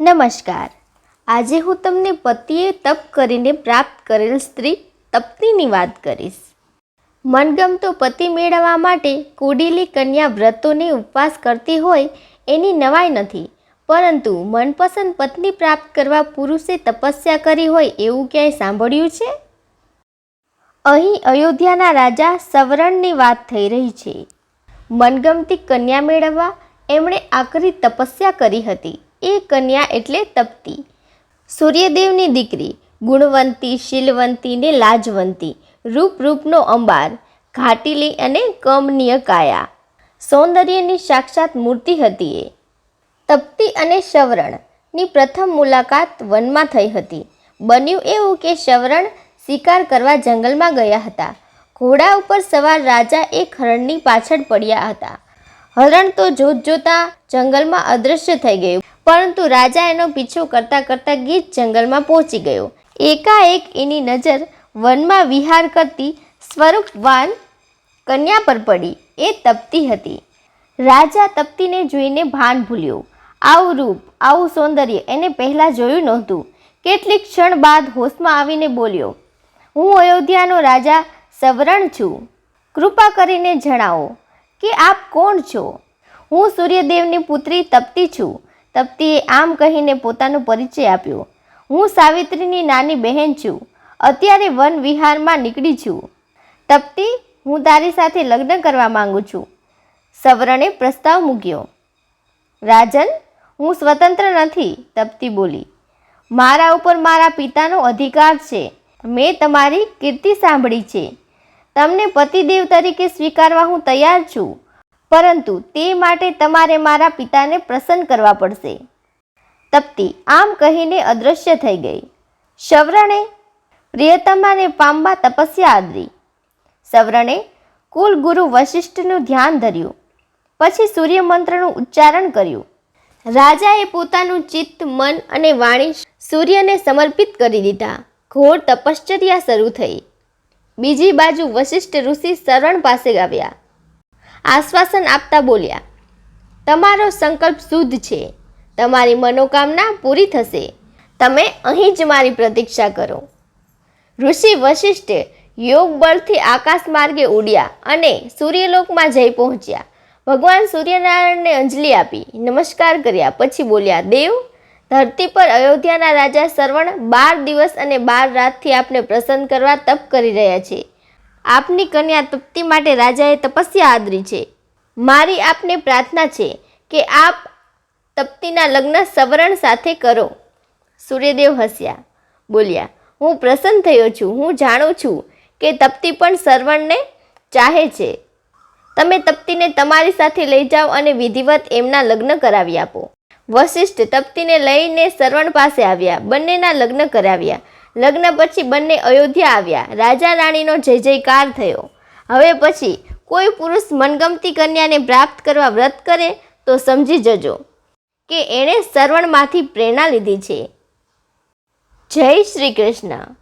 નમસ્કાર. આજે હું તમને પતિએ તપ કરીને પ્રાપ્ત કરેલ સ્ત્રી તપ્તીની વાત કરીશ. મનગમતો પતિ મેળવવા માટે કુડીલી કન્યા વ્રતોને ઉપવાસ કરતી હોય એની નવાઈ નથી, પરંતુ મનપસંદ પત્ની પ્રાપ્ત કરવા પુરુષે તપસ્યા કરી હોય એવું ક્યાંય સાંભળ્યું છે? અહીં અયોધ્યાના રાજા સવરણની વાત થઈ રહી છે. મનગમતી કન્યા મેળવવા એમણે આકરી તપસ્યા કરી હતી. એ કન્યા એટલે તપતી. સૂર્યદેવની દીકરી, ગુણવંતી, શીલવંતી ને લાજવંતી રૂપ રૂપનો અંબાર, ઘાટીલી અને કમનીય કાયા. સૌંદર્યની સાક્ષાત મૂર્તિ હતી એ. તપ્તી અને શવરણની પ્રથમ મુલાકાત વનમાં થઈ હતી. બન્યું એવું કે શવરણ શિકાર કરવા જંગલમાં ગયા હતા. ઘોડા ઉપર સવાર રાજા એક હરણની પાછળ પડ્યા હતા. હરણ તો જોત જોતા જંગલમાં અદૃશ્ય થઈ ગયું. પરંતુ રાજા એનો પીછો કરતા કરતા ગીત જંગલમાં પહોંચી ગયો. એકાએક એની નજર વનમાં વિહાર કરતી સ્વરૂપવાન કન્યા પર પડી. એ તપતી હતી. રાજા તપતીને જોઈને ભાન ભૂલ્યો. આવું રૂપ, આવું સૌંદર્ય એને પહેલાં જોયું નહોતું. કેટલીક ક્ષણ બાદ હોશમાં આવીને બોલ્યો, હું અયોધ્યાનો રાજા સવરણ છું. કૃપા કરીને જણાવો કે આપ કોણ છો? હું સૂર્યદેવની પુત્રી તપતી છું. તપ્તીએ આમ કહીને પોતાનો પરિચય આપ્યો. હું સાવિત્રીની નાની બહેન છું. અત્યારે વન વિહારમાં નીકળી છું. તપ્તી, હું તારી સાથે લગ્ન કરવા માંગુ છું. સવરણે પ્રસ્તાવ મૂક્યો. રાજન, હું સ્વતંત્ર નથી, તપ્તી બોલી. મારા ઉપર મારા પિતાનો અધિકાર છે. મેં તમારી કીર્તિ સાંભળી છે. તમને પતિદેવ તરીકે સ્વીકારવા હું તૈયાર છું. પરંતુ તે માટે તમારે મારા પિતાને પ્રસન્ન કરવા પડશે. તપ્તી આમ કહીને અદૃશ્ય થઈ ગઈ. શવરણે પ્રિયતમાને પામવા તપસ્યા આદરી. સવરણે કુલ ગુરુ વશિષ્ઠનું ધ્યાન ધર્યું. પછી સૂર્યમંત્રનું ઉચ્ચારણ કર્યું. રાજાએ પોતાનું ચિત્ત, મન અને વાણી સૂર્યને સમર્પિત કરી દીધા. ઘોર તપશ્ચર્યા શરૂ થઈ. બીજી બાજુ વશિષ્ઠ ઋષિ શરણ પાસે આવ્યા. આશ્વાસન આપતા બોલ્યા, તમારો સંકલ્પ શુદ્ધ છે. તમારી મનોકામના પૂરી થશે. તમે અહીં જ મારી પ્રતીક્ષા કરો. ઋષિ વશિષ્ઠ યોગ બળથી આકાશ માર્ગે ઉડ્યા અને સૂર્યલોકમાં જઈ પહોંચ્યા. ભગવાન સૂર્યનારાયણને અંજલિ આપી, નમસ્કાર કર્યા, પછી બોલ્યા, દેવ, ધરતી પર અયોધ્યાના રાજા શ્રવણ બાર દિવસ અને બાર રાતથી આપને પ્રસન્ન કરવા તપ કરી રહ્યા છે. આપની કન્યા તૃપ્તિ માટે રાજાએ તપસ્યા આદરી છે. મારી આપને પ્રાર્થના છે કે આપ તપ્તીના લગ્ન સવરણ સાથે કરો. સૂર્યદેવ હસ્યા, બોલ્યા, હું પ્રસન્ન થયો છું. હું જાણું છું કે તપ્તી પણ સરવણને ચાહે છે. તમે તપ્તીને તમારી સાથે લઈ જાઓ અને વિધિવત એમના લગ્ન કરાવી આપો. વશિષ્ઠ તપ્તીને લઈને સરવણ પાસે આવ્યા. બંનેના લગ્ન કરાવ્યા. લગ્ન પછી બંને અયોધ્યા આવ્યા. રાજા રાણીનો જય જયકાર થયો. હવે પછી કોઈ પુરુષ મનગમતી કન્યાને પ્રાપ્ત કરવા વ્રત કરે તો સમજી જજો કે એણે શ્રવણમાંથી પ્રેરણા લીધી છે. જય શ્રી કૃષ્ણ.